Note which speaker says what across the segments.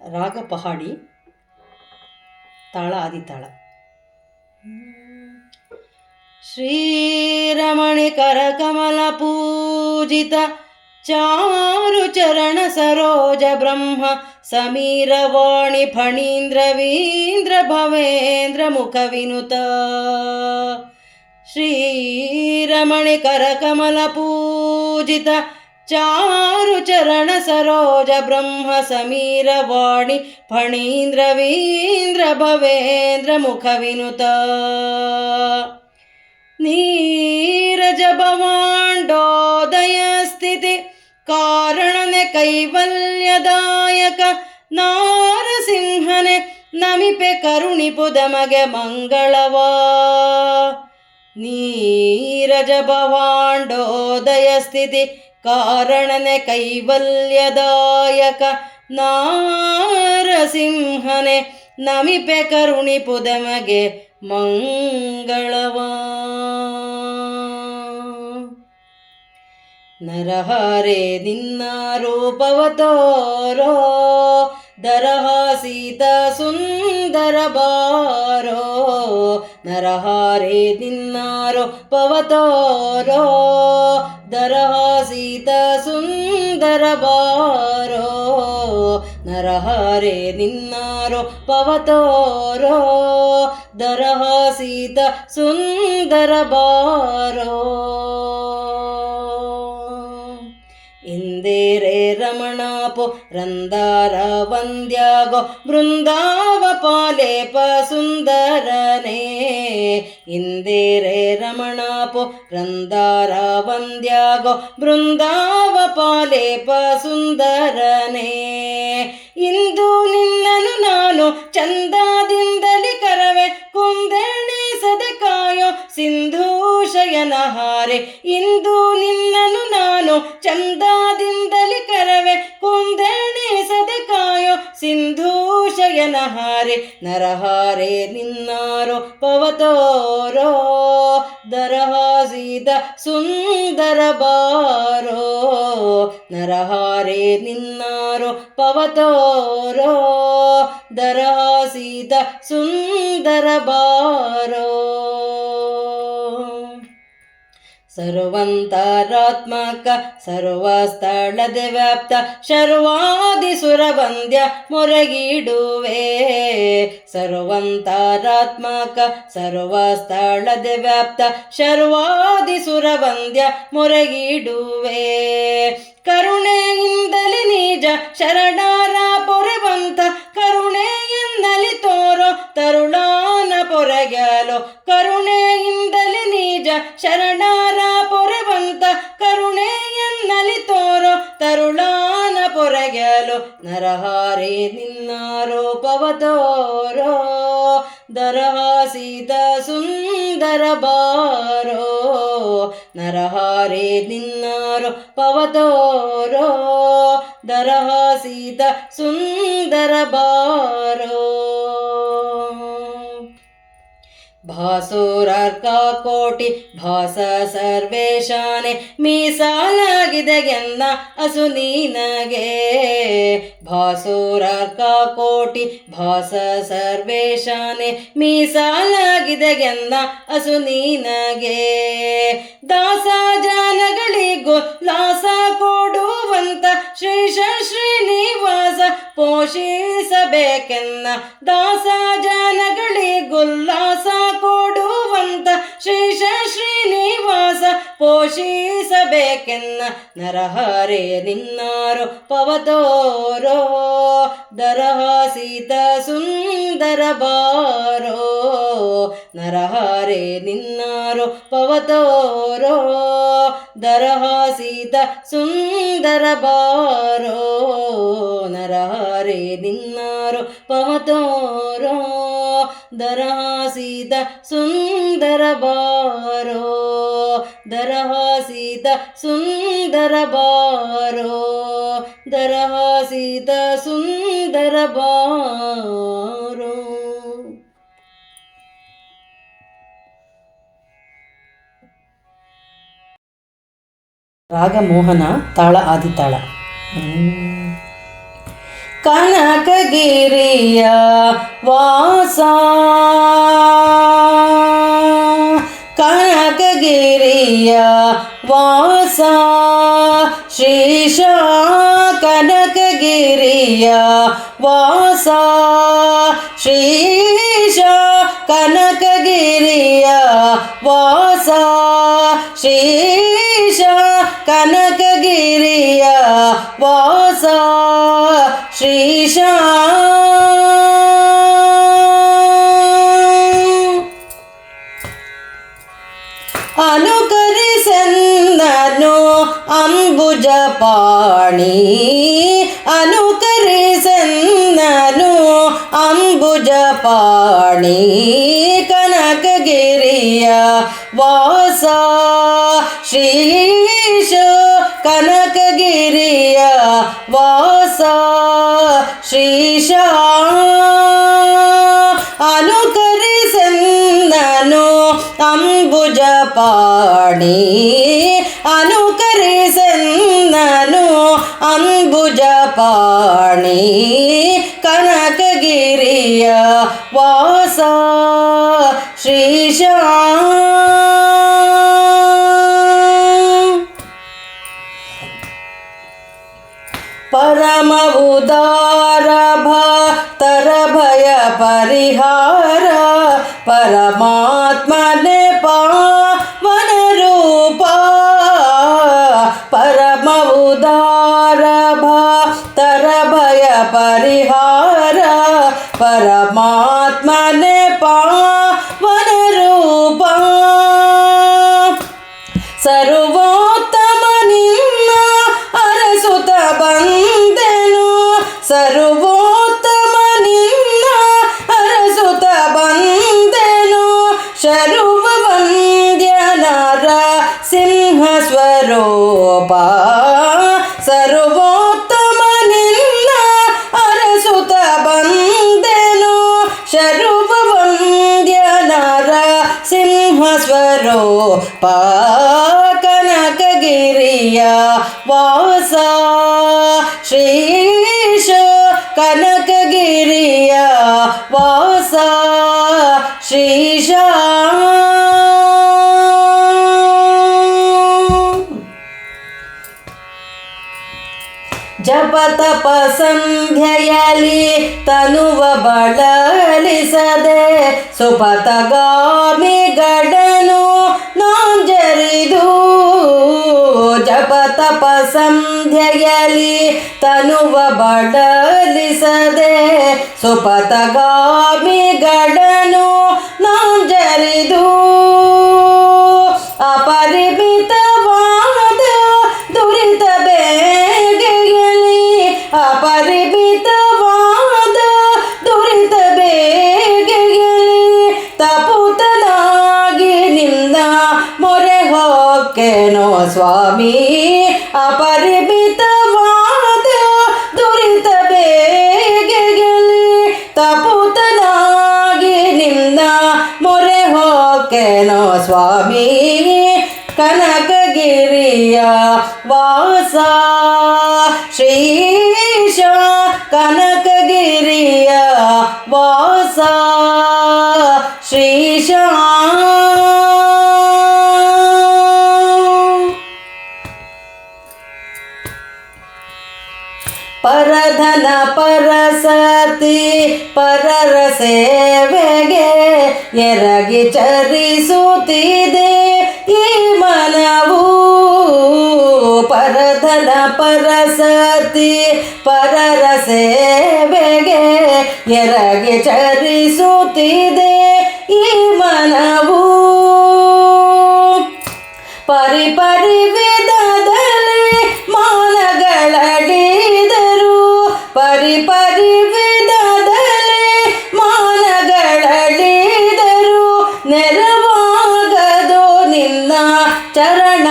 Speaker 1: ರಾಗ ಪಹಾಡಿ ತಾಳ ಆದಿತಾಳ ಶ್ರೀರಮಣಿ ಕರಕಮಲ ಪೂಜಿತ ಚಾರು ಚರಣ ಸರೋಜ ಬ್ರಹ್ಮ ಸಮೀರವಾಣಿ ಫಣೀಂದ್ರವೀಂದ್ರ ಭವೇಂದ್ರ ಮುಖ ವಿನುತ ಶ್ರೀರಮಣಿ ಕರಕಮಲ ಪೂಜಿತ ಚಾರು ಚರಣ ಸರೋಜ ಬ್ರಹ್ಮ ಸಮೀರ ವಾಣಿ ಫಣೀಂದ್ರ ವೀಂದ್ರ ಭವೇಂದ್ರ ಮುಖ ವಿನುತ. ನೀರಜ ಭವಾಂಡೋದಯ ಸ್ಥಿತಿ ಕಾರಣನೆ ಕೈವಲ್ಯದಾಯಕ ನಾರಸಿಂಹನೆ ನಮಿಪೆ ಕರುಣಿಪುದಮಗೆ ಮಂಗಳವಾ. ನೀರಜ ಭವಾಂಡೋದಯ ಸ್ಥಿತಿ ಕಾರಣನೆ ಕೈವಲ್ಯದಾಯಕ ನಾರಸಿಂಹನೆ ನಮಿಪೆ ಕರುಣಿ ಪುದಮಗೆ ಮಂಗಳವಾ. ನರಹಾರೆ ನಿನ್ನ ರೂಪವ ತೋರೋ ದರಹಾಸೀತ ಸುಂದರ ಬಾರೋ ನರಹಾರೆ ನಿನ್ನ ರೂಪವ ತೋರೋ ದರಹಾಸೀತ ಸುಂದರ ಬಾರೋ ನರಹಾರೆ ನಿನ್ನಾರೋ ಪವತೋರೋ ದರಹಾಸೀತ ರಮಣಾಪೋ ರಂದಾರ ವಂದ್ಯಾಗೋ ಬೃಂದಾವ ಪಾಲೇಪ ಸುಂದರನೇ ಇಂದೇರೆ ರಮಣಾಪು ರಂದಾರ ವಂದ್ಯಾಗೋ ಬೃಂದಾವ ಪಾಲೇಪ ಸುಂದರನೇ ಇಂದು ನಿನ್ನನು ನಾನು ಚಂದಾದಿಂದಲಿ ಕರವೆ ಕುಂದೆಣಿಸದೆ ಕಾಯೋ ಸಿಂಧೂ ಹಾರೆ ಇಂದು ನಿನ್ನನು ನಾನು ಚಂದಾದಿಂದಲಿ ಕರವೆ ಕುಂದೆಣಿಸದೆ ಕಾಯೋ, ಸಿಂಧೂ ಹಾರೆ, ನರಹಾರೆ ನಿನ್ನಾರೋ ಪವತೋರೋ ದರಹಾಸಿದ ಸುಂದರ ಬಾರೋ, ನರಹಾರೆ ನಿನ್ನಾರೋ ಪವತೋರೋ ದರಹಾಸಿದ ಸುಂದರ ಬಾರೋ. ಸರ್ವಂತರಾತ್ಮಕ ಸರ್ವಸ್ಥಳದ ವ್ಯಾಪ್ತ ಶರ್ವಾದಿ ಸುರವಂದ್ಯ ಮೊರಗಿಡುವೆ. ಸರ್ವಂತರಾತ್ಮಕ ಸರ್ವಸ್ಥಳದ ವ್ಯಾಪ್ತ ಶರ್ವಾದಿ ಸುರವಂದ್ಯ ಮೊರಗಿಡುವೆ. ಕರುಣೆಯಿಂದಲೇ ನಿಜ ಶರಣರ ನರಹಾರೆ ನಿನ್ನಾರೋಪವ ತೋರೋ ದರಹಾಸಿದ ಸುಂದರ ಬಾರೋ ನರಹಾರೆ ನಿನ್ನಾರೋ ಪವತೋರೋ ದರಹಾಸಿದ ಸುಂದರ ಬಾರೋ ಕೋಟಿ ಭಾಸ ಸರ್ವೇಶಾನೆ ಮೀಸಾಲಾಗಿದೆ ಗೆಂದ ಅಸು ನೀನಗೆ. ಕೋಟಿ ಭಾಸ ಸರ್ವೇಶಾನೆ ಮೀಸಾಲಾಗಿದೆ ಗೆಂದ ಅಸು ನೀನಗೆ. ದಾಸ ಜಾನಗಳಿಗೂ ಲಾಸ ಕೊಡುವಂತ ಶ್ರೀಶ ಶ್ರೀನಿವಾಸ ಪೋಷಿಸಬೇಕೆನ್ನ. ದಾಸ ಜನಗಳಿಗುಲ್ಲಾಸ ಶ್ರೀನಿವಾಸ ಪೋಷಿಸಬೇಕೆನ್ನ ನರಹರೆ ನಿನ್ನಾರು ಪವತೋರೋ ದರಹಾಸಿತ ಸುಂದರ ಬಾರೋ, ನರಹರೆ ನಿನ್ನಾರು ಪವತೋರೋ ದರಹಾಸಿತ ಸುಂದರ ಬಾರೋ, ನರಹರೆ ನಿನ್ನಾರು ಪವತೋರೋ ದರಹಾಸಿತ ಸುಂದರ ಬಾರೋ ದರಹಾಸಿತ ಸುಂದರ ಬಾರೋ ದರಹಾಸಿತ ಸುಂದರ ಬಾರೋ ರಾಗ ಮೋಹನ ತಾಳ ಆದಿತಾಳ ಕನಕಗಿರಿಯ ವಾಸ ಕನಕಗಿರಿಯ ವಾಸ ಶ್ರೀಶ ಕನಕಗಿರಿಯ ವಾಸ ಶ್ರೀಶ ಕನಕಗಿರಿಯ ವಾಸ ಶ್ರೀಶ ಕನಕಗಿರಿಯ ವಾಸ ಶ್ರೀಶ పాణి అనుకరిసన్నను అంబుజ పాణి కనకగిరియ వాస శ్రీష కనకగిరియ వాస శ్రీష అనుకరిసన్నను అంబుజ పాణి అనుకరిస ಪಾಣಿ ಕನಕಗಿರಿಯ ವಾಸ ಶ್ರೀಶ ಪರಮ ಉದಾರ ಭಕ್ತರ ಭಯ ಪರಿಹಾರ ಪರಮಾತ್ಮನೆ ಸ್ವರೂಪ ಕನಕಗಿರಿಯ ವಾಸ ಶ್ರೀಶ ಕನಕಗಿರಿಯ ವಾಸ ಶ್ರೀಶ ಜಪ ತಪ ಸಂಧ್ಯೆಯಲಿ ತನುವ ಬಳಲಿಸದೆ ಸುಪತಗಾಮಿ ಸಂಧ್ಯೆಯಲಿ ತನುವ ಬಡಲಿಸದೆ ಸುಪತಗಾಮಿ ಗಡನು ನಂಜರಿದು ಅಪರಿಮಿತವಾದ ದುರಿತ ಬೇಗೆಯಲಿ ಅಪರಿಮಿತವಾದ ದುರಿತ ಬೇಗೆಯಲಿ ತಪುತನಾಗಿ ನಿನ್ನ ಮೊರೆ ಹೊಕ್ಕೆನೋ ಸ್ವಾಮಿ ಅಪರಿಮಿತವಾದ ದುರಿತ ಬೇಗೆಯಲಿ ತಪುತನಾಗಿ ನಿನ್ನ ಮೊರೆ ಹೋಕೆನೋ ಸ್ವಾಮಿ. ಕನಕಗಿರಿಯ ವಾಸ ಶ್ರೀಶ ಕನಕಗಿರಿಯ ವಾಸ. ಪರಸತಿ ಪರರ ಸೇವೆಗೆ ಎರಗಿ ಚರಿಸುತ್ತಿದೆ. ಈ ಮನವು ಪರಧನ ಪರಸತಿ ಪರರ ಸೇವೆಗೆ ಎರಗಿ ಚರಿಸುತ್ತಿದೆ.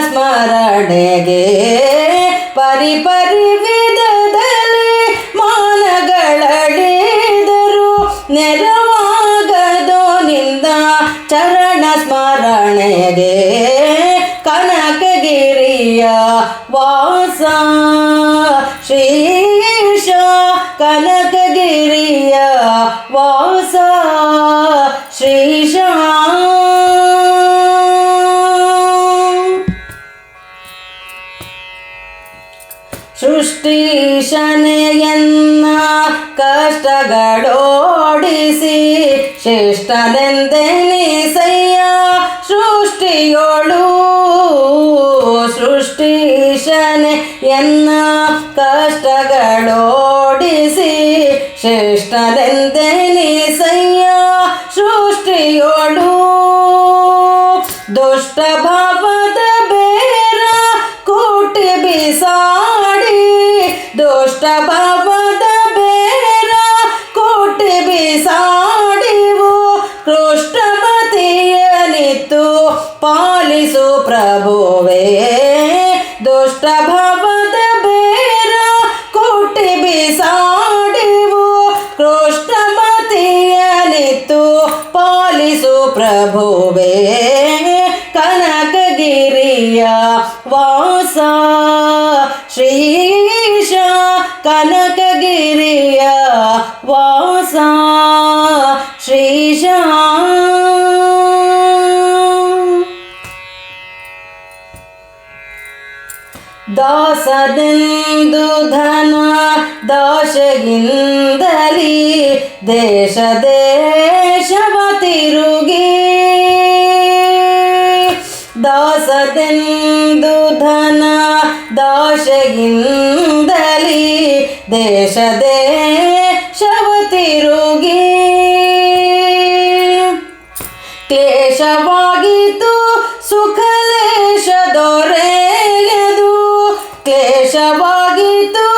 Speaker 1: ಸ್ಮರಣೆಗೆ ಪರಿ ಪರಿ ವಿಧದಲ್ಲಿ ಮಾನಗಳಡಿದರು ನೆರವಾಗದು ನಿಂದ ಚರಣ ಸ್ಮರಣೆಗೆ ಕನಕಗಿರಿಯ ವಾಸ. ಶ್ರೀಶ ಕನಕಗಿರಿಯ ವಾಸ. ಕಷ್ಟಗಳೋಡಿಸಿ ಶ್ರೇಷ್ಠನೆಂದೆನಿಸಯ್ಯ ಸೃಷ್ಟಿಯೋಳು. ಸೃಷ್ಟಿಶನೆ ಎನ್ನ ಕಷ್ಟಗಳೋಡಿಸಿ ಶ್ರೇಷ್ಠನೆಂದೆನಿಸಯ್ಯ ಸೃಷ್ಟಿಯೋಳು. ದುಷ್ಟ ಭಾವದ ಬೇರ ಕೂಟಿ ಬಿಸಾಡಿ ದುಷ್ಟ ಭಾವದ ಪಾಲಿಸು ಪ್ರಭುವೇ ಕನಕಗಿರಿಯ ವಾಸ. ಶ್ರೀಶ ಕನಕಗಿರಿಯ ವಾಸ. ಶ್ರೀಶ. ದಾಸನೆಂದು ಧನ ದಾಶಗಿಂದಲಿ ದೇಶ ದಾಸದೆಂದು ಧನ ದಾಶಗಿಂದಲಿ ದೇಶದೇ ಶವ ತಿರುಗಿ. ಕ್ಲೇಶವಾಗಿತ್ತು ಸುಖಲೇಶ ದೊರೆಯದು. ಕ್ಲೇಶವಾಗಿತ್ತು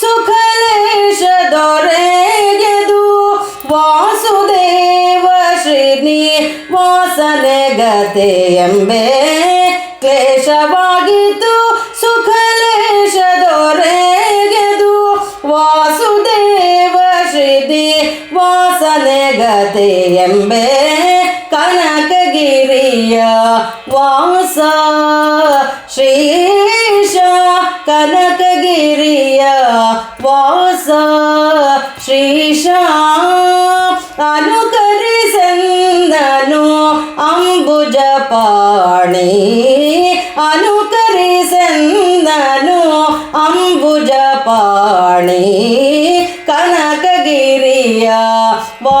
Speaker 1: ಸುಖಲೇಶ ದೊರೆಯದು. ವಾಸುದೇವ ಶ್ರೀನಿ ವಾಸನೆ ಗತೆ ಎಂಬೆ ಕ್ಲೇಶವಾಗಿತ್ತು ಸುಖಲೇಶ ದೊರೆಯದು ವಾಸುದೇವ ಶ್ರೀ ವಾಸನೆ ಗತಿ ಎಂಬೆ ಕನಕಗಿರಿಯ ವಾಸ. ಪಾಣಿ ಕನಕಗಿರಿಯ ಬಾ